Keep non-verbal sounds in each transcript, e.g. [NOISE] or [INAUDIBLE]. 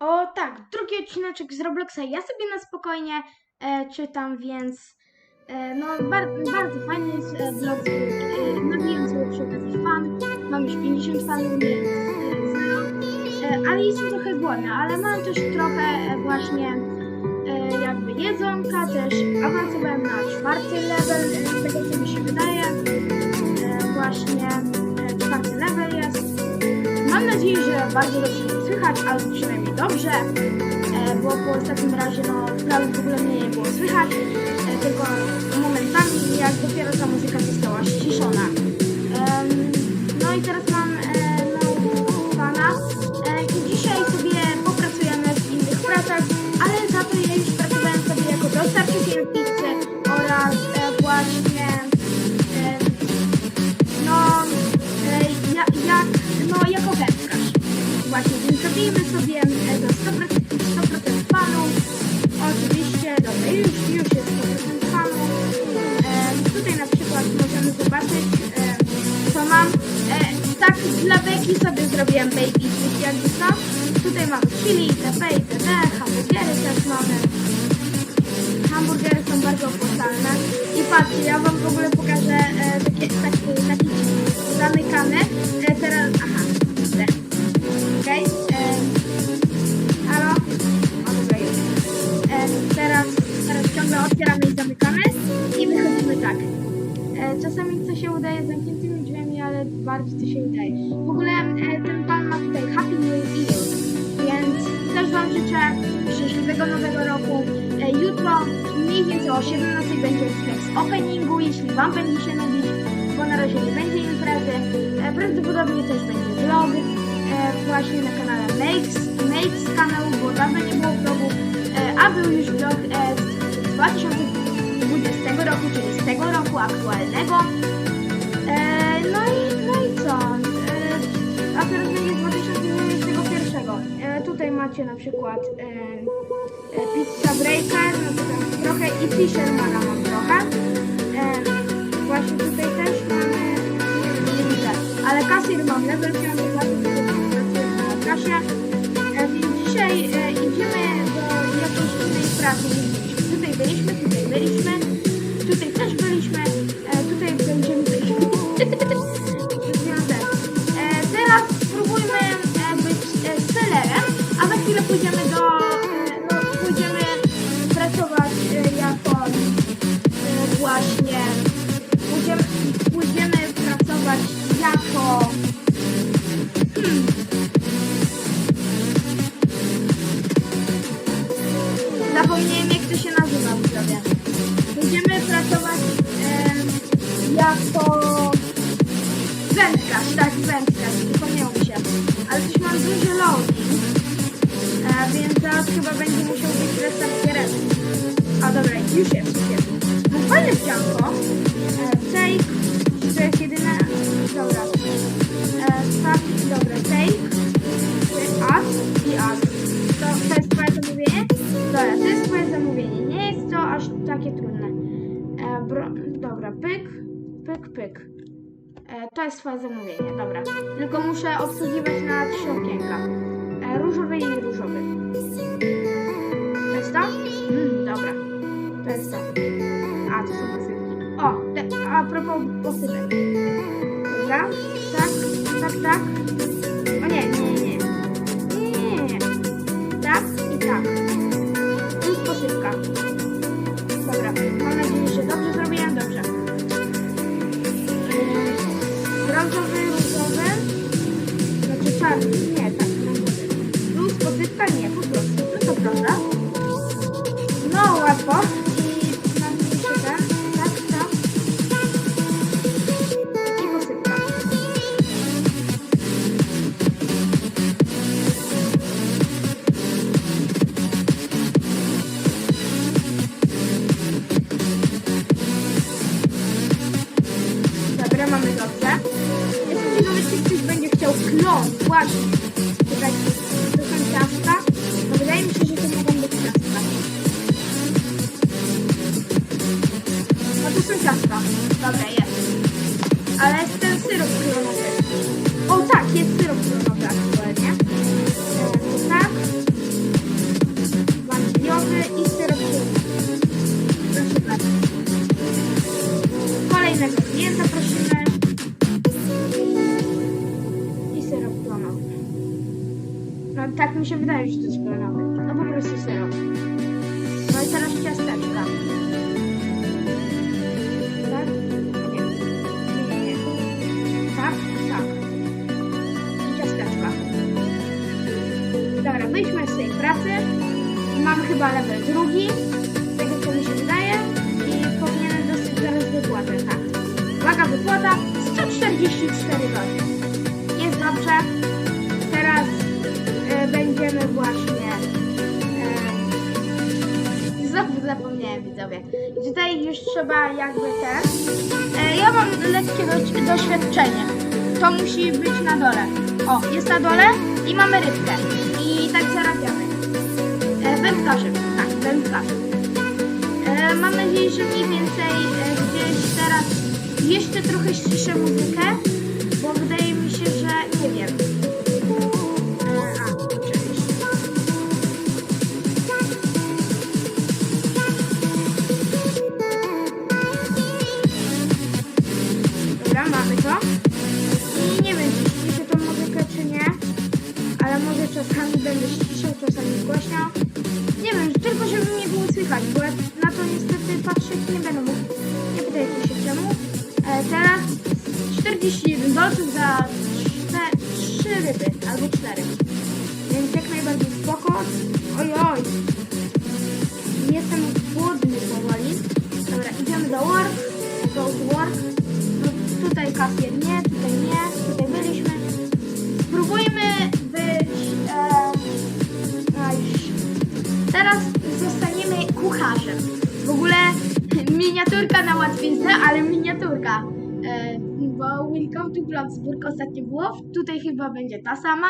O tak, drugi odcineczek z Robloxa. Ja sobie na spokojnie e, czytam, więc e, no bar, bardzo fajny jest e, vlog. E, sobie przy okazji fan. Mam już 50 fanów, więc. E, ale jestem trochę głodna, ale mam też trochę e, właśnie e, jakby jedzonka, też awansowałem na czwarty level, e, z tego co mi się wydaje. E, właśnie Mam nadzieję, że bardzo dobrze mnie słychać, albo przynajmniej dobrze, e, bo po ostatnim razie no prawie w ogóle mnie nie było słychać, e, tylko momentami jak dopiero ta muzyka została patrzcie, ja wam w ogóle pokażę e, takie, taki, taki zamykany. E, teraz, aha, te. Okej. E, halo? E, teraz, teraz ciągle otwieramy i zamykamy i wychodzimy tak. E, czasami to się udaje z zamkniętymi drzwiami, ale bardziej to się udaje. W ogóle e, ten pan ma tutaj Happy New Year, więc też wam życzę szczęśliwego nowego roku. E, jutro mniej więcej o 17 będzie z openingu, jeśli wam będzie się nudzić, bo na razie nie będzie imprezy. E, prawdopodobnie też będzie vlog e, właśnie na kanale Makes, Makes kanału, bo dawno nie było vlogu, e, a był już vlog e, z 2020 roku, czyli z tego roku aktualnego. No, i, no i co? A teraz będzie z 2021. E, tutaj macie na przykład Pizza Breaker, no to trochę i Fishermana mam trochę. E, właśnie tutaj też mamy, nie widzę, ale kasir mam level 5, bardzo dużo pracuję na kasie. E, więc dzisiaj e, idziemy do jakiejś innej pracy. Tutaj byliśmy, tutaj byliśmy, tutaj też byliśmy, e, tutaj będziemy. [LAUGHS] być restart giereczki. A dobra, już jest, jest. No fajne wdzianko. E, take, to jest jedyne, dobra. E, tak, dobra, take, add i add. To, to jest twoje zamówienie? Dobra, to jest twoje zamówienie. Nie jest to aż takie trudne. E, bro, dobra, pyk, pyk, pyk. E, to jest twoje zamówienie, dobra. Tylko muszę obsługiwać na trzy okienka. E, różowy i różowy. Jest to? Mm, dobra. To jest to. A, to są posypki. O, te, a propos posypek. Dobra, tak, tak, tak. Jestem ciekawy, czy ktoś będzie chciał klon. Właśnie. To są ciastka. No wydaje mi się, że to mogą być ciastka. No to są ciastka. Dobra, jest. Ale jest się wydaje, że to jest klonowy. No po prostu syrop. No i teraz ciasteczka. Tak? Nie. Nie, nie, nie. Tak? Tak. I ciasteczka. Dobra, wyjdźmy z tej pracy. Mam chyba level drugi, z tego co mi się wydaje. I powinienem dostać zaraz wypłatę, tak. Uwaga, wypłata 144 godziny. Trzeba jakby ten. E, ja mam lekkie do, doświadczenie. To musi być na dole. O, jest na dole i mamy rybkę. I tak zarabiamy. E, wędkarzem, tak, wędkarzem. E, mam nadzieję, że mniej więcej gdzieś teraz jeszcze trochę ściszę muzykę, bo wydaje mi się, że nie wiem. Patrzeć nie będę mógł. Nie pytajcie się czemu. E, teraz 41 dolców za 3 ryby, albo 4. miniaturka. E, bo Welcome to Bloxburg ostatnio było. Tutaj chyba będzie ta sama.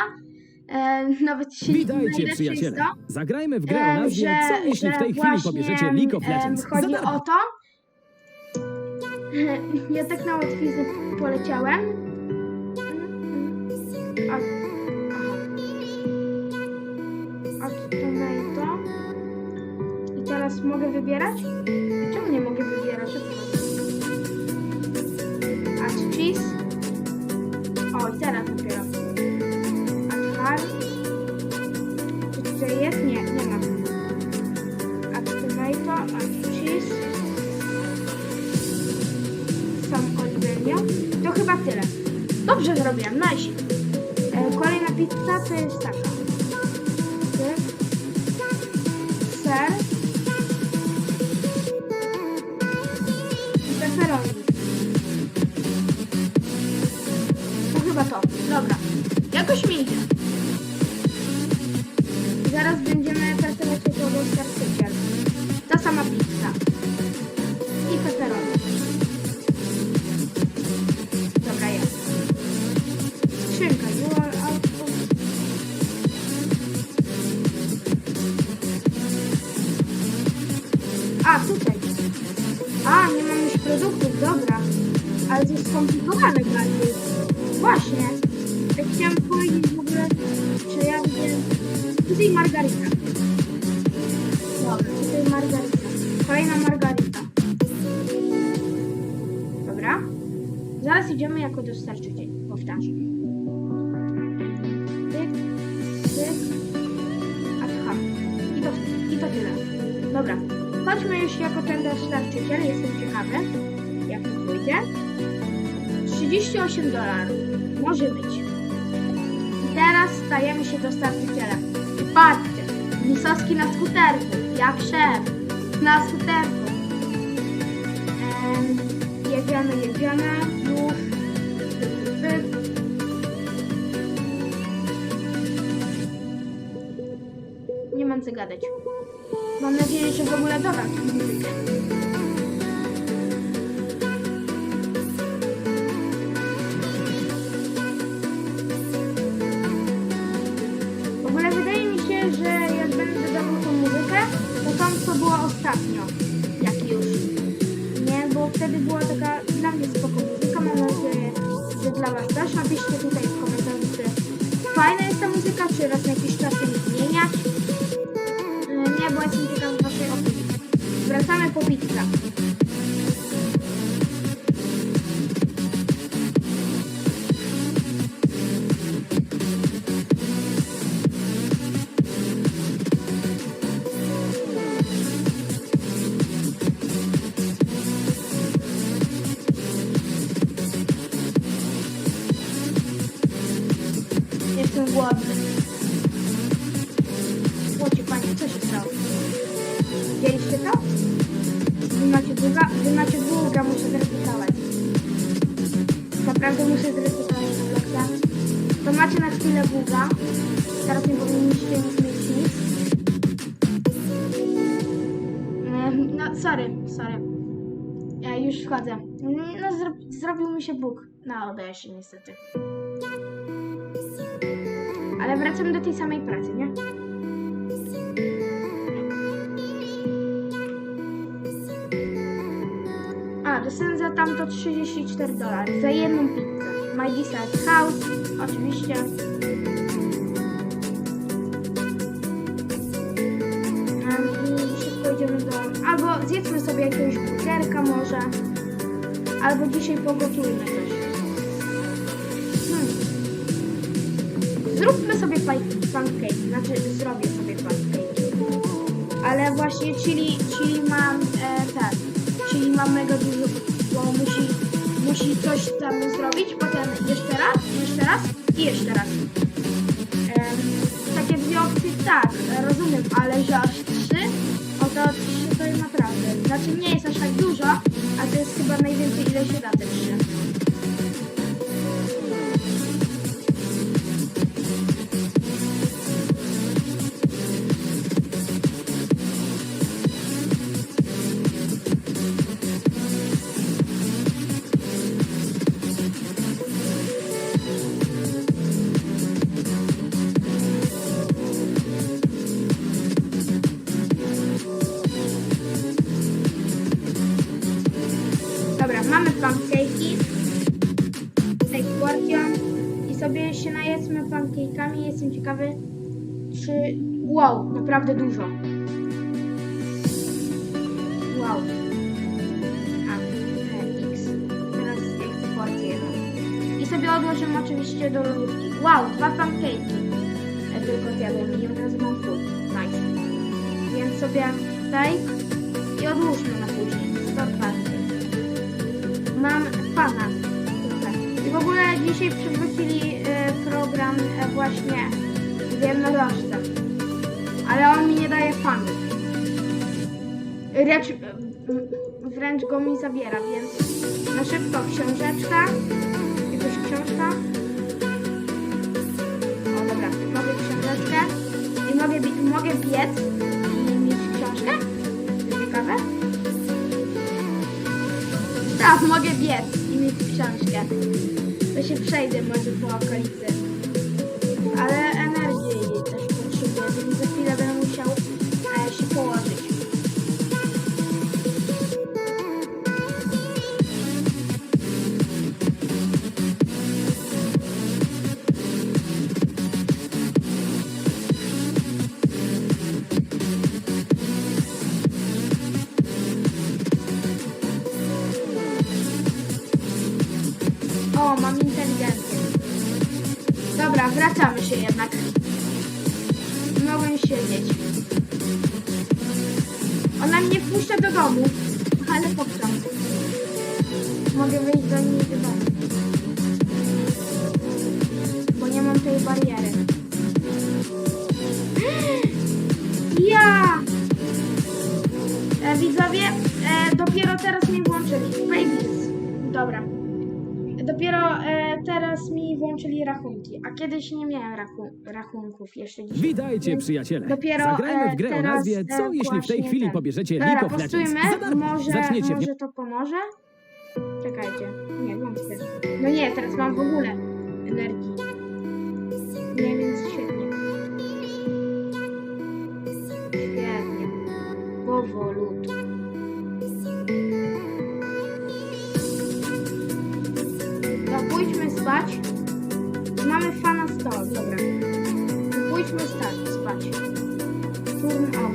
E, nawet się nie Witajcie, najlepszy przyjaciele. to, Zagrajmy w grę o e, nazwie Co jeśli w tej chwili właśnie, pobierzecie League of Legends? em, chodzi Za darmo. o to. [LAUGHS] Ja tak na łatwiznę poleciałem. A, aha. A tutaj to. I teraz mogę wybierać? Czemu nie mogę wybierać? O co chodzi? Cheese. O, i teraz dopiero. Hard. Czy tutaj jest? Nie, nie ma. Tomato, add cheese. Sam oliwę. To chyba tyle. Dobrze zrobiłam, nice. E, Kolejna pizza to jest taka. Ser. Chyba to. Dobra. Jakoś mi idzie. Zaraz będziemy pracować jako dostarczyciel. Ta sama pizza. I pepperoni. Dobra, jest. Are out of... A, tutaj. A, nie mam już produktów, dobra. Ale to jest skomplikowane bardziej. Właśnie. Tak chciałam powiedzieć w ogóle, czy ja wiem... Tutaj margarita. Dobra, tutaj margarita. Kolejna margarita. Dobra. Zaraz idziemy jako dostarczyciel. Powtarzam. Tyk, tyk. Aha. I to, I to tyle. Dobra. Chodźmy już jako ten dostarczyciel. Jestem ciekawy, jak to pójdzie. 38 dolarów. Może być. Teraz stajemy się dostarczycielem. I patrzcie. Misowski na skuterku. Jak szef. Na skuterku. Em, jedziemy, jedziemy. Już. Nie mam co gadać. Mam nadzieję, że w ogóle dodam dla Was też. Napiszcie tutaj w komentarzu, czy fajna jest ta muzyka, czy raz na jakiś czas ją zmieniać. E, Nie, bo jestem ciekaw waszej opinii. Wracamy po Widzieliście to? Wy macie długa, wy macie długa, muszę zreplikować. Naprawdę muszę zreplikować To macie na chwilę długa. Teraz nie powinniście nic mieć nic. No, sorry, sorry. Ja już wchodzę. No, no zro zrobił mi się Bóg. No, udaje się niestety. Ale wracam do tej samej pracy, nie? Dostałem za tamto 34 dolary. Za jedną pizzę. My House, oczywiście. I szybko do... Albo zjedzmy sobie jakiegoś burgerka może. Albo dzisiaj pogotujmy coś. Hmm. Zróbmy sobie pancake. Znaczy, zrobię sobie pancake. Ale właśnie chili, chili mam e, Chili mam mega dużo, bo musi, musi coś tam zrobić, potem jeszcze raz, jeszcze raz i jeszcze raz. Em, takie dwie opcje tak, rozumiem, ale że aż trzy, o to trzy to jest naprawdę. Znaczy nie jest aż tak dużo, a to jest chyba najwięcej ile się da te trzy. Naprawdę dużo. Wow. A, e, X. Teraz eksport jeden. I sobie odłożymy oczywiście do lodówki. Wow, dwa pancake'i. E, tylko zjadłem i razu mam food. Nice. Więc sobie steak i odłóżmy na później. Pancake. Mam pana tutaj. I w ogóle dzisiaj przywrócili e, program e, właśnie w jednorożce. Ale on mi nie daje fanów. E, wręcz go mi zabiera, więc na szybko książeczka. Jakaś książka. O dobra, mogę książeczkę. I mogę, mogę biec i mieć książkę. Ciekawe. Tak, mogę biec i mieć książkę. To się przejdę może po okolicy. Wracamy się jednak. Mogłem siedzieć. Ona mnie wpuszcza do domu, ale po co? Mogę wyjść do niej domu. Bo nie mam tej bariery. [GASPS] Ja! E, widzowie, e, dopiero teraz mi włączyli. Babies. Dobra. Dopiero e, teraz mi włączyli rachunki, a kiedyś nie miałem rachu rachunków jeszcze dzisiaj. Witajcie, Więc przyjaciele. Dopiero Zagrajmy w grę e, o teraz, nazwie Co e, jeśli w tej właśnie chwili ten. pobierzecie Dobra, League of Legends? postujmy, Za darmo. może, Zaczniecie w może to pomoże? Czekajcie, nie, wątpię. No nie, teraz mam w ogóle energii. Nie, więc świetnie. Świetnie. Powolutku. No pójdźmy spać. Mamy fana 100, dobra. Pójdźmy stać, spać. Turn off.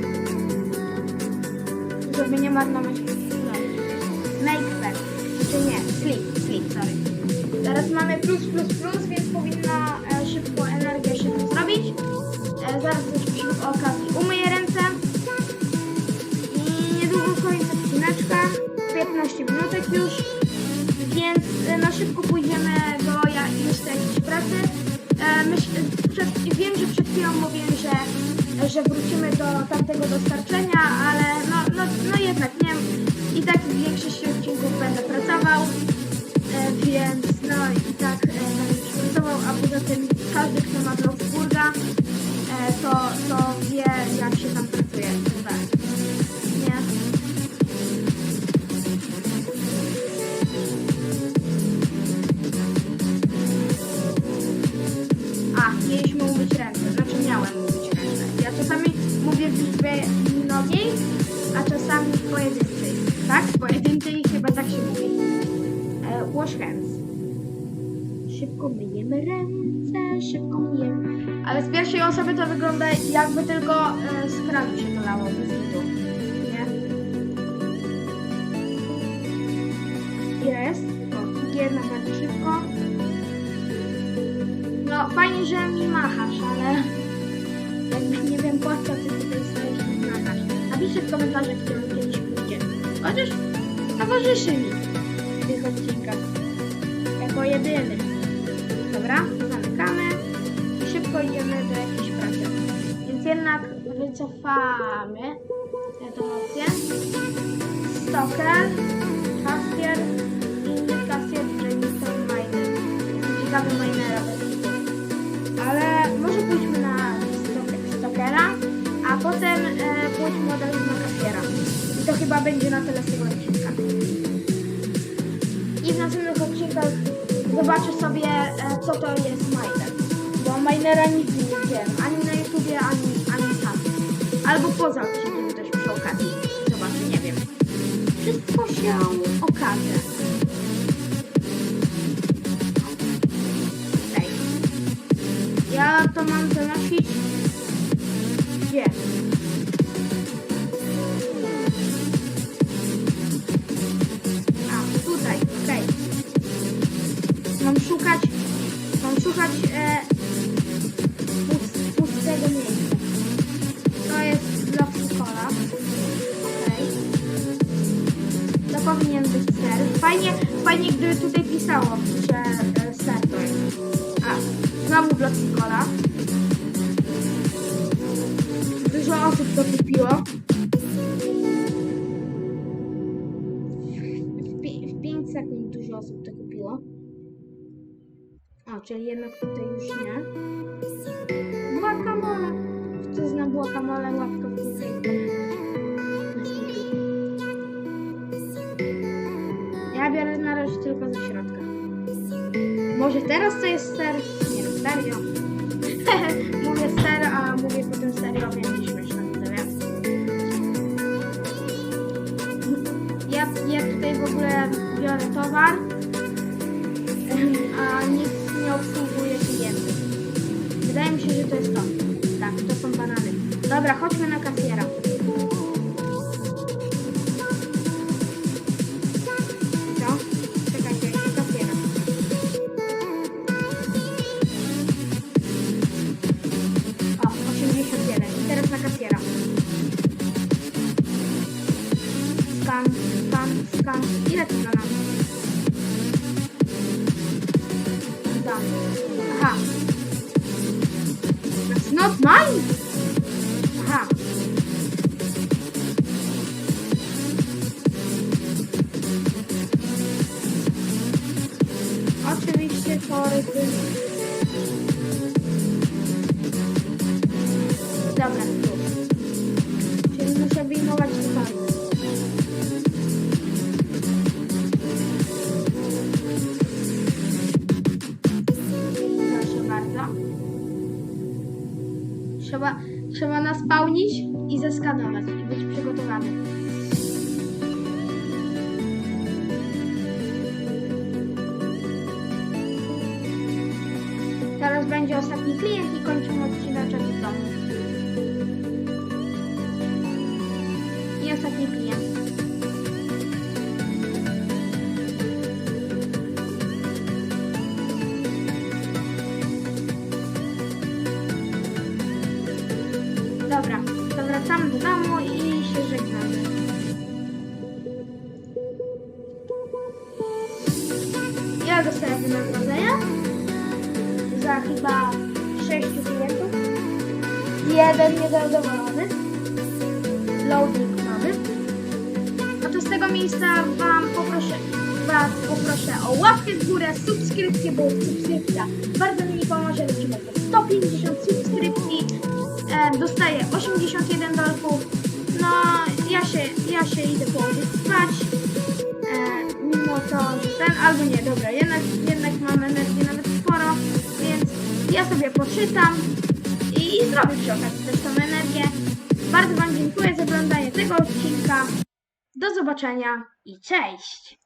Żeby nie marnować no. Make back. Czy nie? Sleep, sleep, sorry. Teraz mamy plus, plus, plus, więc powinna e, szybko energia się tu zrobić. E, zaraz też przy okazji umyję ręce. I niedługo kończę odcineczka. 15 minutek już. Więc e, na szybko pójdziemy do jakiejś pracy. E, przed, wiem, że przed chwilą mówiłem, że, że wrócimy do tamtego dostarczenia, ale no, no, no jednak nie i tak w większości odcinków będę pracował, e, więc no i tak e, będę testował, a poza tym każdy, kto ma Bloxburga, e, to, to wie, jak się tam pracuje. Osoby to wygląda jakby tylko e, z kranu się bez widu. Nie? Jest? Higiena bardzo szybko. No, fajnie, że mi machasz, ale jakby nie wiem po co ty tutaj stoisz i machasz. Napiszcie w komentarzach, którym kiedyś pójdzie. Chociaż towarzyszy mi w tych odcinkach. Jako jedyny. Wycofamy tę opcję. Stoker, kasjer, inny kasjer, czyli Mr. Miner. Ciekawy minera kitu. Ale może pójdźmy na stok- stokera, a potem e, pójdźmy od razu na kasjera. I to chyba będzie na tyle z tego odcinka. I w następnych odcinkach zobaczę sobie, e, co to jest miner. Bo minera nigdy nie wiem, ani na YouTubie, ani. Albo poza odcinkiem też przy okazji. Zobaczę, nie wiem. Wszystko się okaże. Okej. Ja to mam zanosić. Gdzie? A, tutaj, okej. Mam szukać, mam szukać e, Fajnie, fajnie gdyby tutaj pisało, że e, ser to jest. A, znowu blok kola. Dużo osób to kupiło. W, pi- w 5 sekund dużo osób to kupiło. O, czyli jednak tutaj już nie. Guacamole. Kto zna guacamole, łapka w górę. Tylko ze środka. Może teraz to jest ser? Nie serio. [LAUGHS] mówię ser, a mówię potem serio, nie śmieszne. Ja, ja tutaj w ogóle biorę towar, a nikt nie obsługuje klientów. Wydaje mi się, że to jest to. Tak, to są banany. Dobra, chodźmy na kasjera. I być przygotowany. Teraz będzie ostatni klient i kończymy odcineczek w domu. I ostatni klient. Chyba 6 klientów. Jeden niezadowolony. Loading nowy. No to z tego miejsca Wam poproszę Was poproszę o łapkę w górę, subskrypcję, bo subskrypcja bardzo mi pomoże. Lecimy do 150 subskrypcji. E, dostaję 81 dolków. No, ja się, ja się idę położyć spać. E, mimo to, że ten, albo nie, dobra, jednak, jednak mam energię ja sobie poczytam i, zrobię przy okazji też tą energię. Bardzo Wam dziękuję za oglądanie tego odcinka. Do zobaczenia i cześć!